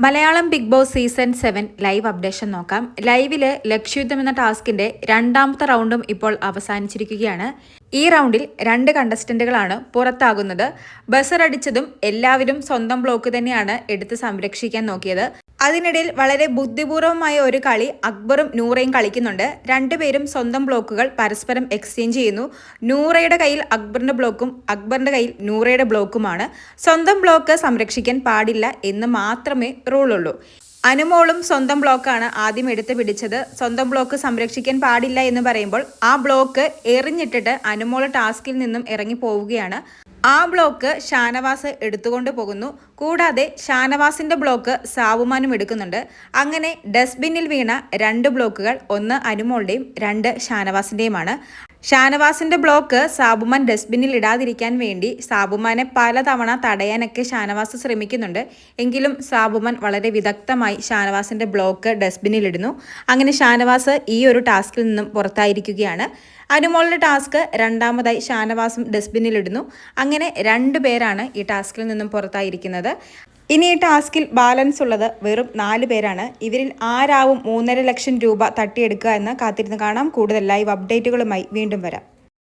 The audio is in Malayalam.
Malayalam Bigg Boss season seven live updation നോക്കാം. ലൈവിൽ ലക്ഷ്യുദ്ധം എന്ന ടാസ്കിന്റെ രണ്ടാമത്തെ റൗണ്ടും ഇപ്പോൾ അവസാനിച്ചിരിക്കുകയാണ്. ഈ റൗണ്ടിൽ രണ്ട് കണ്ടസ്റ്റന്റുകളാണ് പുറത്താകുന്നത്. ബസർ അടിച്ചതും എല്ലാവരും സ്വന്തം ബ്ലോക്ക് തന്നെയാണ് എടുത്ത് സംരക്ഷിക്കാൻ നോക്കിയത്. അതിനിടയിൽ വളരെ ബുദ്ധിപൂർവമായ ഒരു കളി അക്ബറും നൂറയും കളിക്കുന്നുണ്ട്. രണ്ടുപേരും സ്വന്തം ബ്ലോക്കുകൾ പരസ്പരം എക്സ്ചേഞ്ച് ചെയ്യുന്നു. നൂറയുടെ കയ്യിൽ അക്ബറിന്റെ ബ്ലോക്കും അക്ബറിന്റെ കയ്യിൽ നൂറയുടെ ബ്ലോക്കുമാണ് സ്വന്തം ബ്ലോക്ക് സംരക്ഷിക്കാൻ പാടില്ല എന്ന് മാത്രമേ റൂളുള്ളൂ അനുമോളും സ്വന്തം ബ്ലോക്കാണ് ആദ്യം എടുത്തു പിടിച്ചത്. സ്വന്തം ബ്ലോക്ക് സംരക്ഷിക്കാൻ പാടില്ല എന്ന് പറയുമ്പോൾ ആ ബ്ലോക്ക് എറിഞ്ഞിട്ടിട്ട് അനുമോൾ ടാസ്കിൽ നിന്നും ഇറങ്ങി പോവുകയാണ് ആ ബ്ലോക്ക് ഷാനവാസ് എടുത്തുകൊണ്ട് പോകുന്നു. കൂടാതെ ഷാനവാസിന്റെ ബ്ലോക്ക് സാവുമാനും എടുക്കുന്നുണ്ട്. അങ്ങനെ ഡസ്റ്റ്ബിന്നിൽ വീണ രണ്ട് ബ്ലോക്കുകൾ ഒന്ന് അനുമോളുടെയും രണ്ട് ഷാനവാസിന്റെയുമാണ്. ഷാനവാസിന്റെ ബ്ലോക്ക് സാബുമാൻ ഡസ്റ്റ്ബിന്നിൽ ഇടാതിരിക്കാൻ വേണ്ടി സാബുമാനെ പലതവണ തടയാനൊക്കെ ഷാനവാസ് ശ്രമിക്കുന്നുണ്ട്. എങ്കിലും സാബുമാൻ വളരെ വിദഗ്ധമായി ഷാനവാസിന്റെ ബ്ലോക്ക് ഡസ്റ്റ്ബിന്നിൽ ഇടുന്നു. അങ്ങനെ ഷാനവാസ് ഈ ഒരു ടാസ്കിൽ നിന്നും പുറത്തായിരിക്കുകയാണ്. അനുമോളുടെ ടാസ്ക് രണ്ടാമതായി ഷാനവാസും ഡസ്റ്റ്ബിന്നിലിടുന്നു അങ്ങനെ രണ്ട് പേരാണ് ഈ ടാസ്കിൽ നിന്നും പുറത്തായിരിക്കുന്നത്. ഇനി ഈ ടാസ്കിൽ ബാലൻസ് ഉള്ളത് വെറും നാല് പേരാണ്. ഇവരിൽ ആരാവും മൂന്നര ലക്ഷം രൂപ തട്ടിയെടുക്കുക എന്ന് കാത്തിരുന്ന് കാണാം. കൂടുതൽ ലൈവ് അപ്ഡേറ്റുകളുമായി വീണ്ടും വരാം.